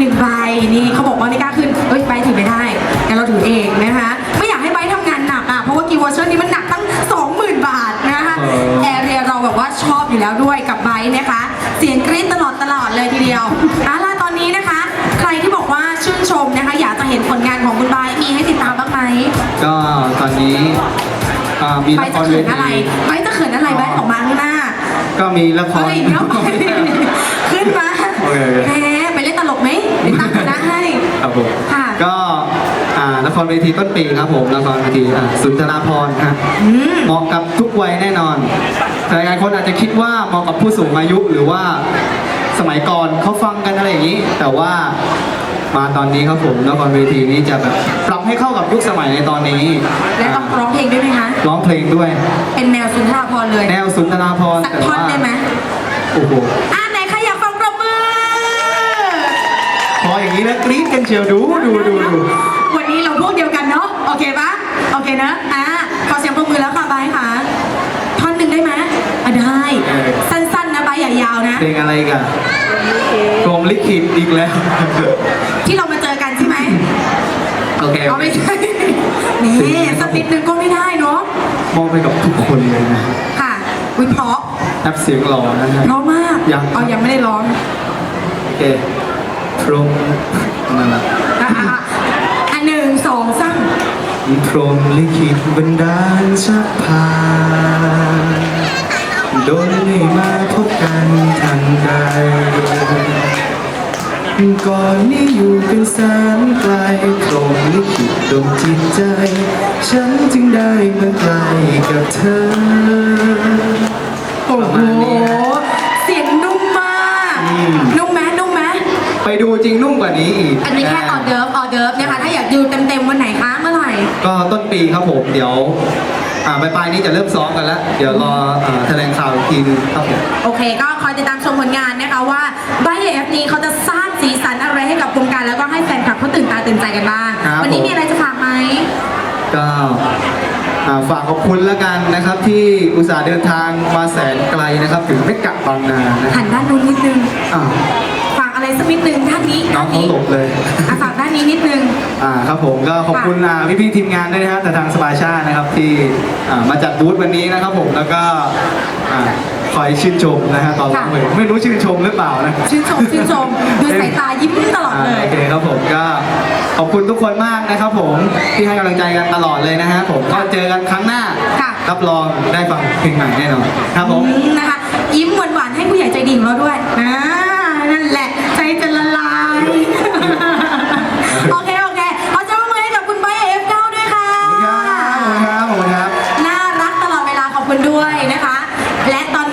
หนึ่งใบนี่เขาบอกว่าไม่กล้าขึ้นเอ้ยใบถือไม่ได้งั้นเราถือเองนะคะ ไม่อยากให้ใบทำงานหนักอะเพราะว่ากีวอเชอร์นี้มันหนักตั้ง 20,000 บาทนะคะเออแอเรียเราแบบว่าชอบอยู่แล้วด้วยกับไบค์นะคะ เสียงกรี๊ดตลอดตลอดเลยทีเดียวเอาล่ะตอนนี้นะคะ ใครที่บอกว่าชื่นชมนะคะ อยากจะเห็นผลงานของคุณไบค์มีให้ติดตามบ้างไหมก็ตอนนี้อ่ามีไบละค์คจะรเวเขินอะไรทีไบค์จะเขินอะไรไบค์ออกมาข้างหน้า ก็มีละคร เฮ้ยเดี๋ยวไปขึ้นมาโอเค แหมไปเล่นตลกไหมไปตั้งคณะให้ ครับผม ค่ะ ก็อ่าละค รเวทีต้นปีครับผมละครเวทีอ่าสุนทราพรณ์ฮะอืมเหมาะกับทุกวัยแน่นอน แต่หลายคนอาจจะคิดว่าเหมาะกับผู้สูงอายุหรือว่าสมัยก่อนเขาฟังกันอะไรอย่างนี้ แต่ว่ามาตอนนี้ครับผมละครเวทีนี้จะแบบปรับให้เข้ากับยุคสมัยในตอนนี้ และต้องร้องเพลงด้วยไหมคะร้องเพลงด้วย เป็นแนวสุนทรภรณ์เลย แนวสุนทราพรณ์สักแต่ท่อนว่าได้ไหมโอ้โหอ่าไหนใครอยากฟังปรบมือพออย่างนี้แล้วกรี๊ดกันเชียวดูดูดูดูวันนี้เรา พวกเดียวกันเนาะโอเคปะโอเคนะอ่าขอเสียงปรบมือแล้วค่ะบายค่ะท่อนหนึ่งได้ไหมอะได้ สั้นๆนะบายอย่ายาวนะ เพลงอะไรกันกรมลิขิตอีกแล้ว ที่เรามาเจอกันใช่ไหมโอเคเอาไม่ใช่นี่สักนิดนึงก็ไม่ได้เนาะมองไปกับทุกคนเลยนะค่ะวิเพราะนับเสียงหล่อนะฮะเพราะมากยังเอายังไม่ได้ร้องโอเคพรหมนั่นแหละ อะอะอะอันหนึ่งสองสาม พรหม ลิขิตบันดาลชักพาโดนให้มาพบกันทันใด ก่อนนี้อยู่กันแสนไกลพรหมลิขิตดวงจิตใจ ฉันจึงได้มาใกลกับเธอ โอ้โห เสียงนุ่มมาก อืม นุ่มไหมนุ่มไหม ไปดูจริงนุ่มกว่านี้ อีกอันนี้แค่ออเดิร์ฟออเดิร์ฟนะคะถ้าอยากดูเต็มๆวันไหนคะเมื่อไหร่ ก็ต้นปีครับผมเดี๋ยวอ่าปลายๆนี้จะเริ่มซ้อมกันแล้ว เดี๋ยวรออ่าแถลงข่าวอีกทีนึงครับผม โอเค ก็คอยติดตามชมผลงานนะคะว่าไบเอฟนี้เขาจะสร้างสีสันอะไรให้กับวงการแล้วก็ให้แฟนคลับเขาตื่นตาตื่นใจกันบ้าง ครับ วันี้ผมมีอะไรจะฝากไหม ก็อ่าฝากขอบคุณแล้วกันนะครับ ที่อุตส่าห์เดินทางมาแสนไกลนะครับ ถึงเมกะบางนานะหันด้านนู้นนิดนึง อ่าฝากอะไร สักนิดนึงด้านนี้น้อด้างนเขานี้หลบเลยอะฝากด้านนี้นิดนึง อ่าครับผมก็ขอบคุณอ่าพี่ๆทีมงานด้วยนะครับแต่ทางสปาชานะครับที่อ่ามาจัดบูธวันนี้นะครับผมแล้วก็อ่าคอยชื่นชมนะฮะตอนร้องเพลงไม่รู้ชื่นชมหรือเปล่านะ ชื่นชมชื่นชมดูสายตายิ้มตลอดอ่าเลยโอเคครับผมก็ขอบคุณทุกคนมากนะครับผมที่ให้กำลังใจกันตลอดเลยนะฮะผมก็เจอกันครั้งหน้าค่ะ รับรองได้ฟังเพลงใหม่แน่นอนครับผมอืมนะคะยิ้ คุณด้วยนะคะ และตอน